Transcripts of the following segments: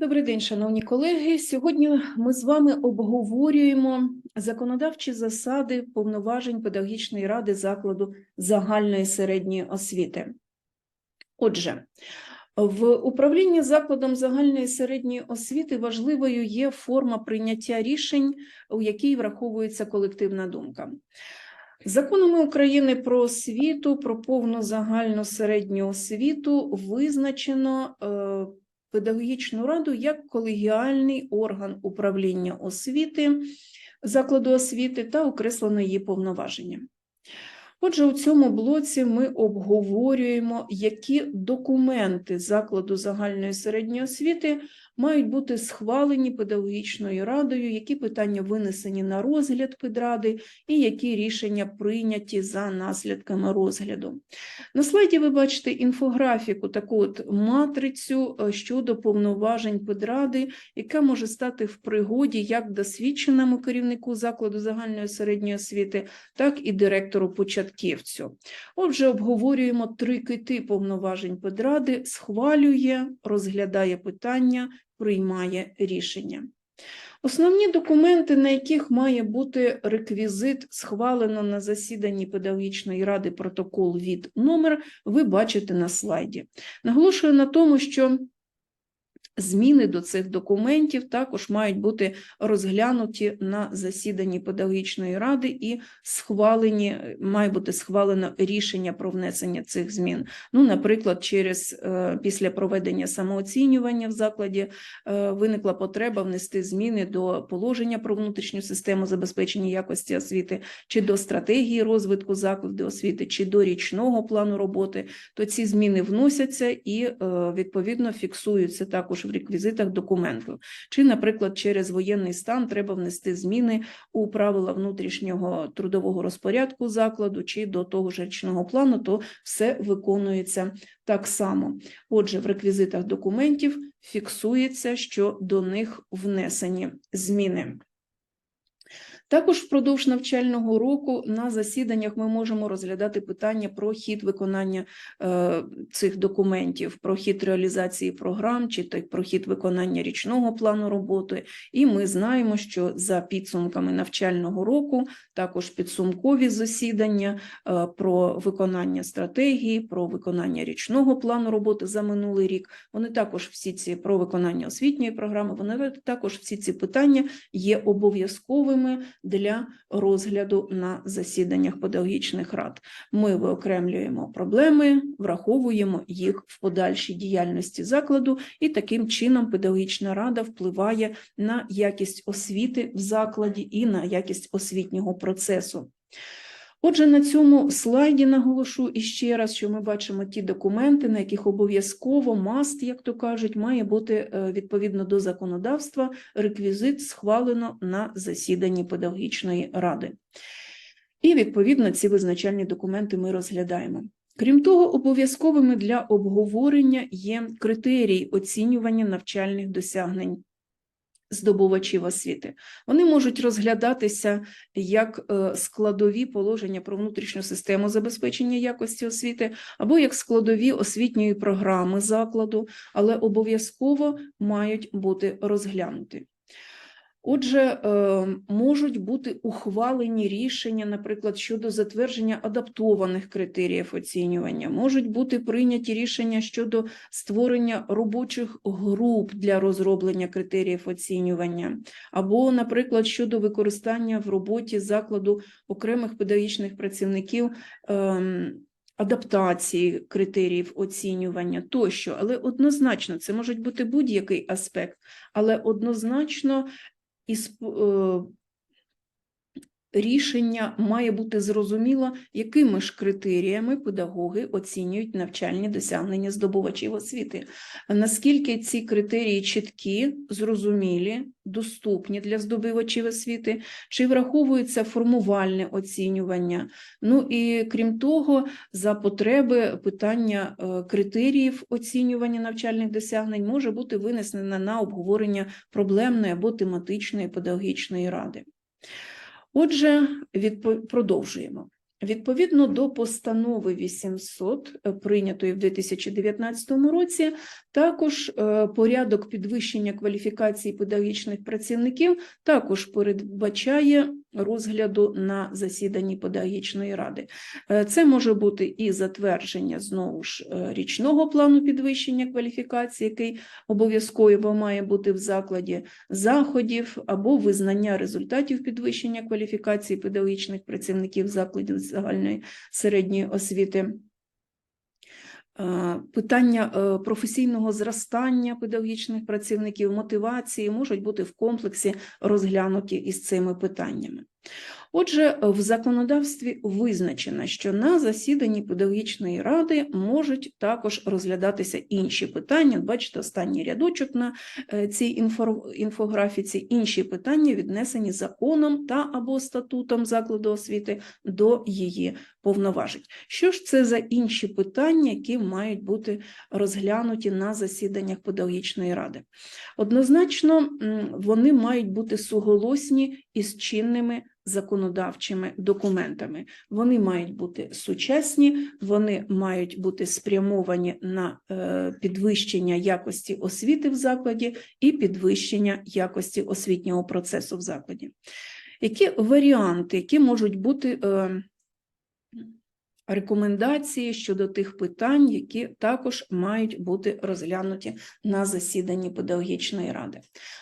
Добрий день, шановні колеги. Сьогодні ми з вами обговорюємо законодавчі засади повноважень педагогічної ради закладу загальної середньої освіти. Отже, в управлінні закладом загальної середньої освіти важливою є форма прийняття рішень, у якій враховується колективна думка. Законами України про освіту, про повну загальну середню освіту визначено е, педагогічну раду як колегіальний орган управління освіти закладу освіти та окреслено її повноваження. Отже, у цьому блоці ми обговорюємо, які документи закладу загальної середньої освіти мають бути схвалені педагогічною радою, які питання винесені на розгляд педради і які рішення прийняті за наслідками розгляду. На слайді ви бачите інфографіку, таку от матрицю е, щодо повноважень педради, яка може стати в пригоді як досвідченому керівнику закладу загальної середньої освіти, так і директору початківцю. Отже, обговорюємо три кити повноважень педради, схвалює, розглядає питання, приймає рішення. Основні документи, на яких має бути реквізит, схвалено на засіданні педагогічної ради протокол від номер, ви бачите на слайді. Наголошую на тому, що Зміни до цих документів також мають бути розглянуті на засіданні педагогічної ради і схвалені, має бути схвалено рішення про внесення цих змін. Ну, наприклад, через е, після проведення самооцінювання в закладі е, виникла потреба внести зміни до положення про внутрішню систему забезпечення якості освіти, чи до стратегії розвитку закладу освіти, чи до річного плану роботи, то ці зміни вносяться і е, відповідно фіксуються також в реквізитах документу. Чи, наприклад, через воєнний стан треба внести зміни у правила внутрішнього трудового розпорядку закладу чи до того ж річного плану, то все виконується так само. Отже, в реквізитах документів фіксується, що до них внесені зміни. Також впродовж навчального року на засіданнях ми можемо розглядати питання про хід виконання е, цих документів, про хід реалізації програм чи про хід виконання річного плану роботи. І ми знаємо, що за підсумками навчального року також підсумкові засідання е, про виконання стратегії, про виконання річного плану роботи за минулий рік. Вони також всі ці про виконання освітньої програми. Вони також всі ці питання є обов'язковими для розгляду на засіданнях педагогічних рад. Ми виокремлюємо проблеми, враховуємо їх в подальшій діяльності закладу, і таким чином педагогічна рада впливає на якість освіти в закладі і на якість освітнього процесу. Отже, на цьому слайді наголошу іще раз, що ми бачимо ті документи, на яких обов'язково маст, як то кажуть, має бути е, відповідно до законодавства реквізит схвалено на засіданні педагогічної ради. І, відповідно, ці визначальні документи ми розглядаємо. Крім того, обов'язковими для обговорення є критерії оцінювання навчальних досягнень здобувачів освіти. Вони можуть розглядатися як е, складові положення про внутрішню систему забезпечення якості освіти, або як складові освітньої програми закладу, але обов'язково мають бути розглянуті. Отже, е, можуть бути ухвалені рішення, наприклад, щодо затвердження адаптованих критеріїв оцінювання, можуть бути прийняті рішення щодо створення робочих груп для розроблення критеріїв оцінювання, або, наприклад, щодо використання в роботі закладу окремих педагогічних працівників. Ем, адаптації критеріїв оцінювання тощо, але однозначно це можуть бути будь-який аспект, але однозначно і е, рішення має бути зрозуміло, якими ж критеріями педагоги оцінюють навчальні досягнення здобувачів освіти. Наскільки ці критерії чіткі, зрозумілі, доступні для здобувачів освіти, чи враховується формувальне оцінювання? Ну і крім того, за потреби питання е, критеріїв оцінювання навчальних досягнень може бути винесено на обговорення проблемної або тематичної педагогічної ради. Отже, відп... продовжуємо. Відповідно до постанови 800, е, прийнятої в 2019 році, також е, порядок підвищення кваліфікації педагогічних працівників також передбачає розгляду на засіданні педагогічної ради. Е, Це може бути і затвердження знову ж е, річного плану підвищення кваліфікації, який обов'язково має бути в закладі заходів або визнання результатів підвищення кваліфікації педагогічних працівників закладів загальної середньої освіти. Е, Питання е, професійного зростання педагогічних працівників, мотивації можуть бути в комплексі розглянуті із цими питаннями. Отже, в законодавстві визначено, що на засіданні педагогічної ради можуть також розглядатися інші питання. Бачите, останній рядочок на е, цій інфографіці, інші питання віднесені законом та або статутом закладу освіти до її повноважень. Що ж це за інші питання, які мають бути розглянуті на засіданнях педагогічної ради? Однозначно, вони мають бути суголосні із чинними законодавчими документами. Вони мають бути сучасні, вони мають бути спрямовані на е, підвищення якості освіти в закладі і підвищення якості освітнього процесу в закладі. Які варіанти, які можуть бути е, рекомендації щодо тих питань, які також мають бути розглянуті на засіданні педагогічної ради?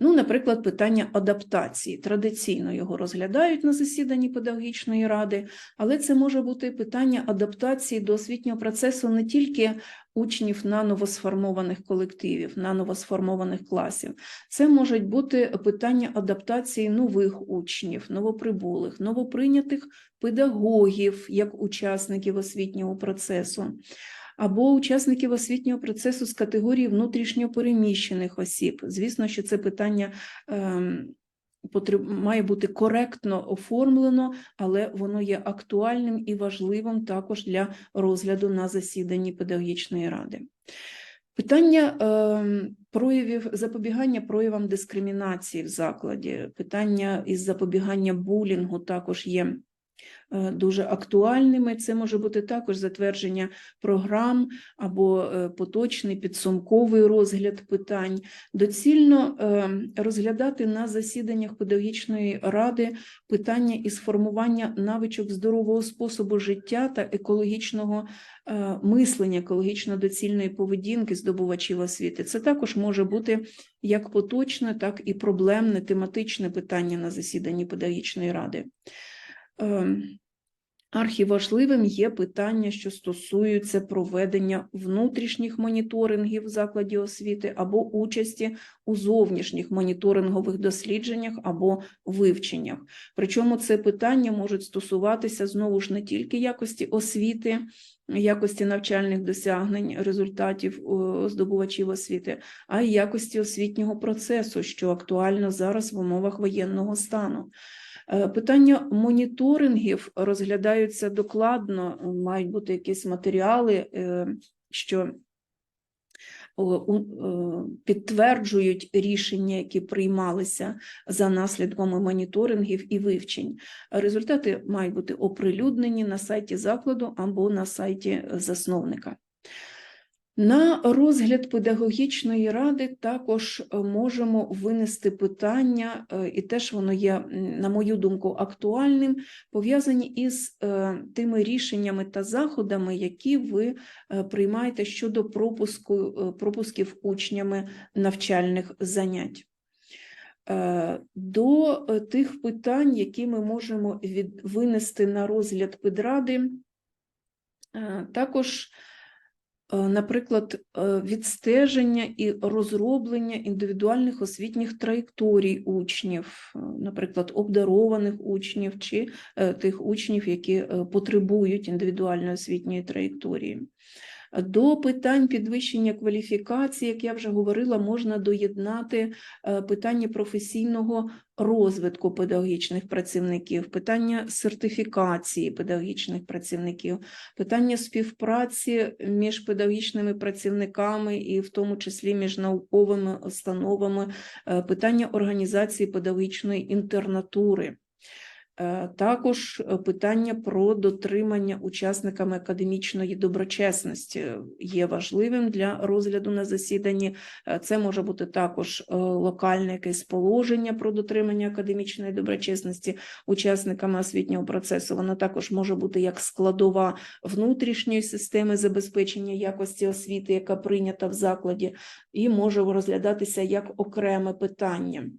Ну, наприклад, питання адаптації. Традиційно його розглядають на засіданні педагогічної ради, але це може бути питання адаптації до освітнього процесу не тільки учнів на новосформованих колективів, на новосформованих класів. Це можуть бути питання адаптації нових учнів, новоприбулих, новоприйнятих педагогів як учасників освітнього процесу. Або учасників освітнього процесу з категорії внутрішньопереміщених осіб. Звісно, що це питання ем, має бути коректно оформлено, але воно є актуальним і важливим також для розгляду на засіданні педагогічної ради. Питання ем, проявів запобігання проявам дискримінації в закладі, питання із запобігання булінгу також є дуже актуальними. Це може бути також затвердження програм або е, поточний підсумковий розгляд питань. Доцільно е, розглядати на засіданнях педагогічної ради питання із формування навичок здорового способу життя та екологічного е, мислення, екологічно доцільної поведінки здобувачів освіти. Це також може бути як поточне, так і проблемне тематичне питання на засіданні педагогічної ради. Ем, Архіважливим є питання, що стосуються проведення внутрішніх моніторингів в закладі освіти або участі у зовнішніх моніторингових дослідженнях або вивченнях. Причому це питання можуть стосуватися знову ж не тільки якості освіти, якості навчальних досягнень, результатів здобувачів освіти, а й якості освітнього процесу, що актуально зараз в умовах воєнного стану. Е, Питання моніторингів розглядаються докладно, мають бути якісь матеріали, е, що е, підтверджують рішення, які приймалися за наслідками моніторингів і вивчень. Результати мають бути оприлюднені на сайті закладу або на сайті засновника. На розгляд педагогічної ради також е, можемо винести питання, е, і теж воно є, на мою думку, актуальним, пов'язані із е, тими рішеннями та заходами, які ви приймаєте щодо пропуску, пропусків учнями навчальних занять. До тих питань, які ми можемо від, винести на розгляд педради, також наприклад, е, відстеження і розроблення індивідуальних освітніх траєкторій учнів, е, наприклад, обдарованих учнів чи е, тих учнів, які е, потребують індивідуальної освітньої траєкторії. До питань підвищення кваліфікації, як я вже говорила, можна доєднати е, питання професійного розвитку педагогічних працівників, питання сертифікації педагогічних працівників, питання співпраці між педагогічними працівниками і в тому числі між науковими установами, е, питання організації педагогічної інтернатури. Е, Також е, питання про дотримання учасниками академічної доброчесності є важливим для розгляду на засіданні. Е, Це може бути також локальне якесь положення про дотримання академічної доброчесності учасниками освітнього процесу. Воно також може бути як складова внутрішньої системи забезпечення якості освіти, яка прийнята в закладі, і може розглядатися як окреме питання.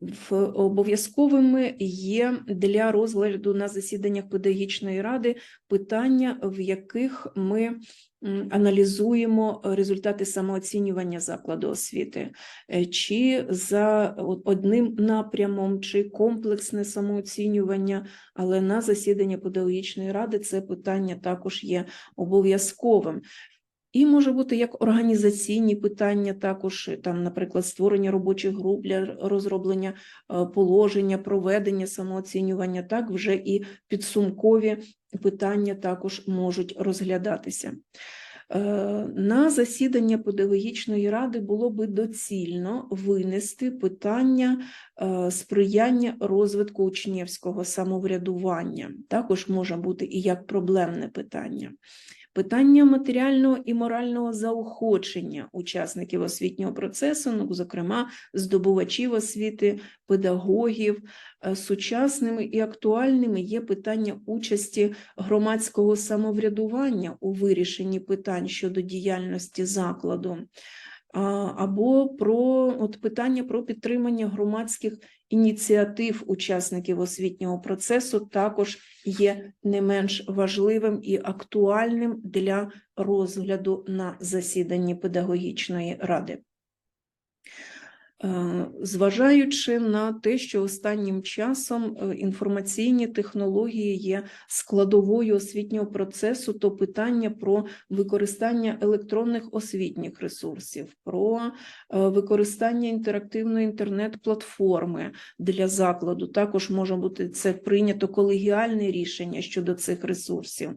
В обов'язковими є для розгляду на засіданнях педагогічної ради питання, в яких ми аналізуємо результати самооцінювання закладу освіти, Е, чи за одним напрямом, чи комплексне самооцінювання, але на засідання педагогічної ради це питання також є обов'язковим. І може бути як організаційні питання, також е, там, наприклад, створення робочих груп для розроблення е, положення, проведення самооцінювання, так вже і підсумкові питання також можуть розглядатися. Е, На засідання педагогічної ради було би доцільно винести питання сприяння розвитку учнівського самоврядування. Також може бути і як проблемне питання. Питання матеріального і морального заохочення учасників освітнього процесу, ну, зокрема, здобувачів освіти, педагогів, Е, сучасними і актуальними є питання участі громадського самоврядування у вирішенні питань щодо діяльності закладу, або про от питання про підтримання громадських ініціатив учасників освітнього процесу також є не менш важливим і актуальним для розгляду на засіданні педагогічної ради. Е, Зважаючи на те, що останнім часом е, інформаційні технології є складовою освітнього процесу, то питання про використання електронних освітніх ресурсів, про е, використання інтерактивної інтернет-платформи для закладу, також може бути це прийнято колегіальне рішення щодо цих ресурсів.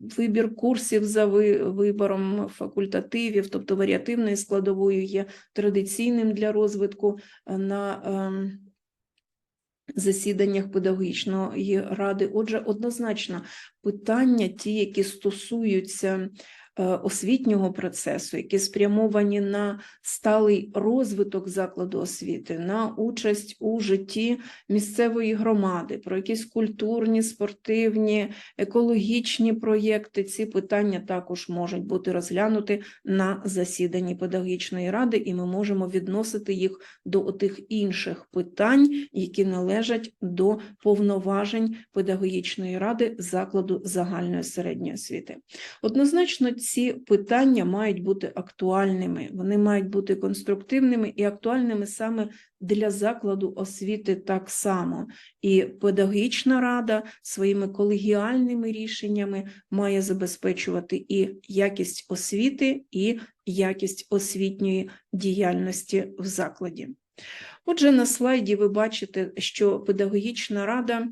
Вибір курсів за вибором факультативів, тобто варіативною складовою, є традиційним для розвитку е, на ем, засіданнях педагогічної ради. Отже, однозначно питання, ті, які стосуються освітнього процесу, які спрямовані на сталий розвиток закладу освіти, на участь у житті місцевої громади, про якісь культурні, спортивні, екологічні проєкти. Ці питання також можуть бути розглянуті на засіданні педагогічної ради, і ми можемо відносити їх до тих інших питань, які належать до повноважень педагогічної ради закладу загальної середньої освіти. Однозначно, ці питання мають бути актуальними, вони мають бути конструктивними і актуальними саме для закладу освіти так само. І педагогічна рада своїми колегіальними рішеннями має забезпечувати і якість освіти, і якість освітньої діяльності в закладі. Отже, на слайді ви бачите, що педагогічна рада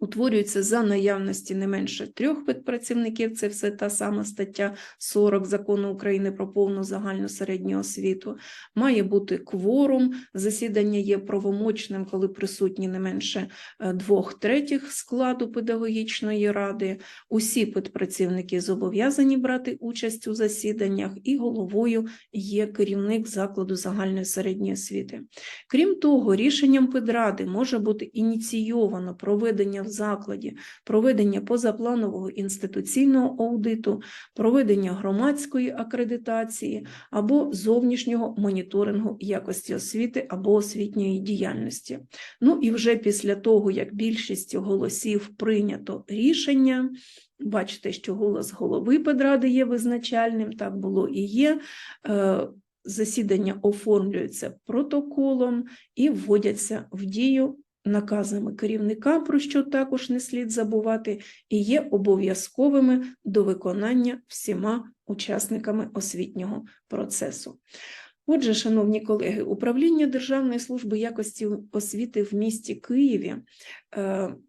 утворюється за наявності не менше трьох педпрацівників, це все та сама стаття 40 Закону України про повну загальну середню освіту. Має бути кворум, засідання є правомочним, коли присутні не менше е, двох третіх складу педагогічної ради. Усі педпрацівники зобов'язані брати участь у засіданнях, і головою є керівник закладу загальної середньої освіти. Крім того, рішенням педради може бути ініційовано проведення в закладі, проведення позапланового інституційного аудиту, проведення громадської акредитації або зовнішнього моніторингу якості освіти або освітньої діяльності. Ну і вже після того, як більшістю голосів прийнято рішення, бачите, що голос голови педради є визначальним, так було і є. е, Засідання оформлюються протоколом і вводяться в дію наказами керівника, про що також не слід забувати, і є обов'язковими до виконання всіма учасниками освітнього процесу. Отже, шановні колеги, управління Державної служби якості освіти в місті Києві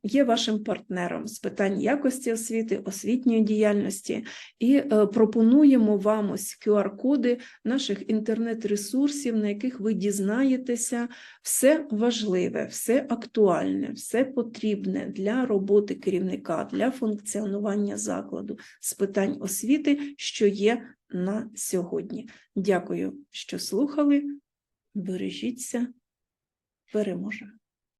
є вашим партнером з питань якості освіти, освітньої діяльності і е, пропонуємо вам ось QR-коди наших інтернет-ресурсів, на яких ви дізнаєтеся все важливе, все актуальне, все потрібне для роботи керівника, для функціонування закладу з питань освіти, що є на сьогодні. Дякую, що слухали. Бережіться, переможемо.